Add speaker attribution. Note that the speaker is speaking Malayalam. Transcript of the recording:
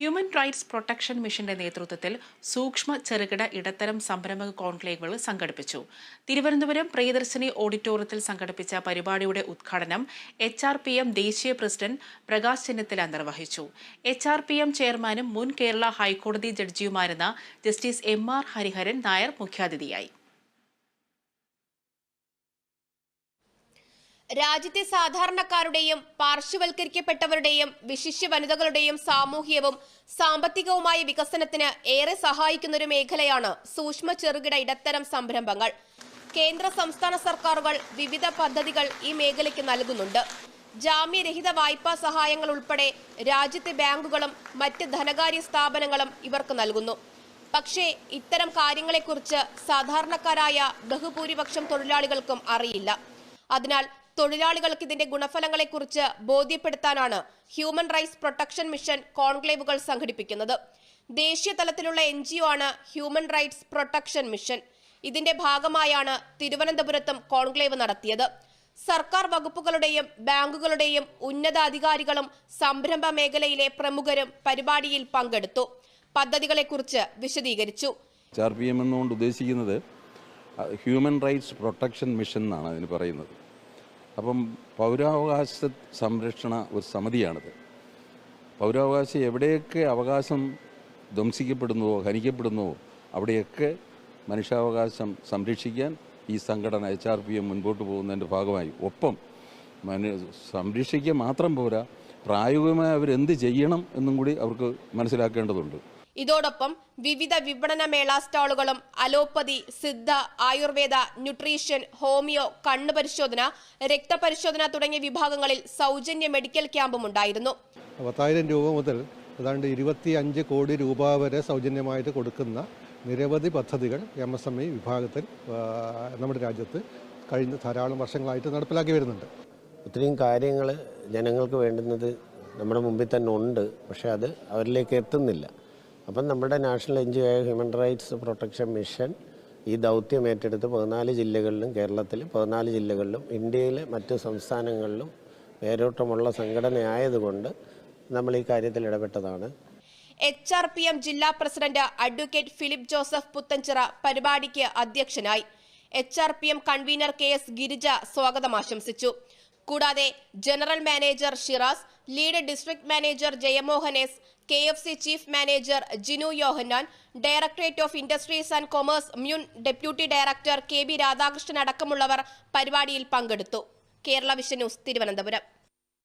Speaker 1: ഹ്യൂമൻ റൈറ്റ്സ് പ്രൊട്ടക്ഷൻ മിഷന്റെ നേതൃത്വത്തിൽ സൂക്ഷ്മ ചെറുകിട ഇടത്തരം സംരംഭക കോൺക്ലേവുകൾ സംഘടിപ്പിച്ചു. തിരുവനന്തപുരം പ്രിയദർശിനി ഓഡിറ്റോറിയത്തിൽ സംഘടിപ്പിച്ച പരിപാടിയുടെ ഉദ്ഘാടനം എച്ച് ആർ പി എം ദേശീയ പ്രസിഡന്റ് പ്രകാശ് ചെന്നിത്തല നിർവഹിച്ചു. എച്ച് ആർ പി എം ചെയർമാനും മുൻ കേരള ഹൈക്കോടതി ജഡ്ജിയുമായിരുന്ന justice M R Hariharan Nair മുഖ്യാതിഥിയായി.
Speaker 2: രാജ്യത്തെ സാധാരണക്കാരുടെയും പാർശ്വവൽക്കരിക്കപ്പെട്ടവരുടെയും വിശിഷ്യ വനിതകളുടെയും സാമൂഹ്യവും സാമ്പത്തികവുമായ വികസനത്തിന് ഏറെ സഹായിക്കുന്ന ഒരു മേഖലയാണ് സൂക്ഷ്മ ചെറുകിട ഇടത്തരം സംരംഭങ്ങൾ. കേന്ദ്ര സംസ്ഥാന സർക്കാരുകൾ വിവിധ പദ്ധതികൾ ഈ മേഖലയ്ക്ക് നൽകുന്നുണ്ട്. ജാമ്യരഹിത വായ്പാ സഹായങ്ങൾ ഉൾപ്പെടെ രാജ്യത്തെ ബാങ്കുകളും മറ്റ് ധനകാര്യ സ്ഥാപനങ്ങളും ഇവർക്ക് നൽകുന്നു. പക്ഷേ ഇത്തരം കാര്യങ്ങളെക്കുറിച്ച് സാധാരണക്കാരായ ബഹുഭൂരിപക്ഷം തൊഴിലാളികൾക്കും അറിയില്ല. അതിനാൽ തൊഴിലാളികൾക്ക് ഇതിന്റെ ഗുണഫലങ്ങളെക്കുറിച്ച് ബോധ്യപ്പെടുത്താനാണ് ഹ്യൂമൻ റൈറ്റ്സ് പ്രൊട്ടക്ഷൻ മിഷൻ കോൺക്ലേവുകൾ സംഘടിപ്പിക്കുന്നത്. ദേശീയ തലത്തിലുള്ള എൻ ആണ് ഹ്യൂമൻ റൈറ്റ്സ് പ്രൊട്ടക്ഷൻ മിഷൻ. ഇതിന്റെ ഭാഗമായാണ് തിരുവനന്തപുരത്തും കോൺക്ലേവ് നടത്തിയത്. സർക്കാർ വകുപ്പുകളുടെയും ബാങ്കുകളുടെയും ഉന്നതാധികാരികളും സംരംഭ മേഖലയിലെ പ്രമുഖരും പരിപാടിയിൽ പങ്കെടുത്തു. പദ്ധതികളെക്കുറിച്ച് വിശദീകരിച്ചു.
Speaker 3: ചാർ പി എം എന്നുകൊണ്ട് ഉദ്ദേശിക്കുന്നത് ഹ്യൂമൻ റൈറ്റ്സ് പ്രൊട്ടക്ഷൻ മിഷൻ എന്നാണ് അതിന് പറയുന്നത്. അപ്പം പൗരാവകാശ സംരക്ഷണ ഒരു സമിതിയാണിത്. പൗരാവകാശം എവിടെയൊക്കെ അവകാശം ധ്വംസിക്കപ്പെടുന്നുവോ ഹനിക്കപ്പെടുന്നുവോ അവിടെയൊക്കെ മനുഷ്യാവകാശം സംരക്ഷിക്കാൻ ഈ സംഘടന എച്ച് ആർ പി എം മുൻപോട്ട് പോകുന്നതിന്റെ ഭാഗമായി. ഒപ്പം മനു സംരക്ഷിക്കുക മാത്രം പോരാ പ്രായോഗികമായി അവരെന്ത് ചെയ്യണം എന്നും കൂടി അവർക്ക് മനസ്സിലാക്കേണ്ടതുണ്ട്.
Speaker 2: ഇതോടൊപ്പം വിവിധ വിപണന മേള സ്റ്റാളുകളും allopathy Siddha ayurveda nutrition homeo കണ്ണു പരിശോധന രക്തപരിശോധന തുടങ്ങിയ വിഭാഗങ്ങളിൽ സൗജന്യ മെഡിക്കൽ ക്യാമ്പും ഉണ്ടായിരുന്നു.
Speaker 4: പത്തായിരം രൂപ മുതൽ ഏതാണ്ട് ഇരുപത്തി അഞ്ച് കോടി രൂപ വരെ സൗജന്യമായിട്ട് കൊടുക്കുന്ന നിരവധി പദ്ധതികൾ എം എസ് എം ഇ വിഭാഗത്തിൽ നമ്മുടെ രാജ്യത്ത് കഴിഞ്ഞ ധാരാളം വർഷങ്ങളായിട്ട് നടപ്പിലാക്കി വരുന്നുണ്ട്.
Speaker 5: ഒത്തിരിയും കാര്യങ്ങൾ ജനങ്ങൾക്ക് വേണ്ടുന്നത് നമ്മുടെ മുമ്പിൽ തന്നെ ഉണ്ട്. പക്ഷേ അത് അവരിലേക്ക് എത്തുന്നില്ല. അപ്പം നമ്മുടെ national N G O Human Rights Protection Mission ഈ ദൗത്യം ഏറ്റെടുത്ത് പതിനാല് ജില്ലകളിലും കേരളത്തിൽ പതിനാല് ജില്ലകളിലും ഇന്ത്യയിലെ മറ്റ് സംസ്ഥാനങ്ങളിലും വേരോട്ടമുള്ള സംഘടനയായതുകൊണ്ട് നമ്മൾ ഈ കാര്യത്തിൽ ഇടപെട്ടതാണ്.
Speaker 2: എച്ച് ആർ പി എം ജില്ലാ പ്രസിഡന്റ് അഡ്വക്കേറ്റ് ഫിലിപ്പ് ജോസഫ് പുത്തഞ്ചിറ പരിപാടിക്ക് അധ്യക്ഷനായി. H R P M convener K S Girija സ്വാഗതം ആശംസിച്ചു. കൂടാതെ general manager Shiraz lead district manager Jayamohan S K F C chief manager Jinu Yohannan Directorate of Industries and Commerce മ്യൂൺ deputy director K B Radhakrishnan അടക്കമുള്ളവർ പരിപാടിയിൽ പങ്കെടുത്തു. Kerala Vision News Thiruvananthapuram.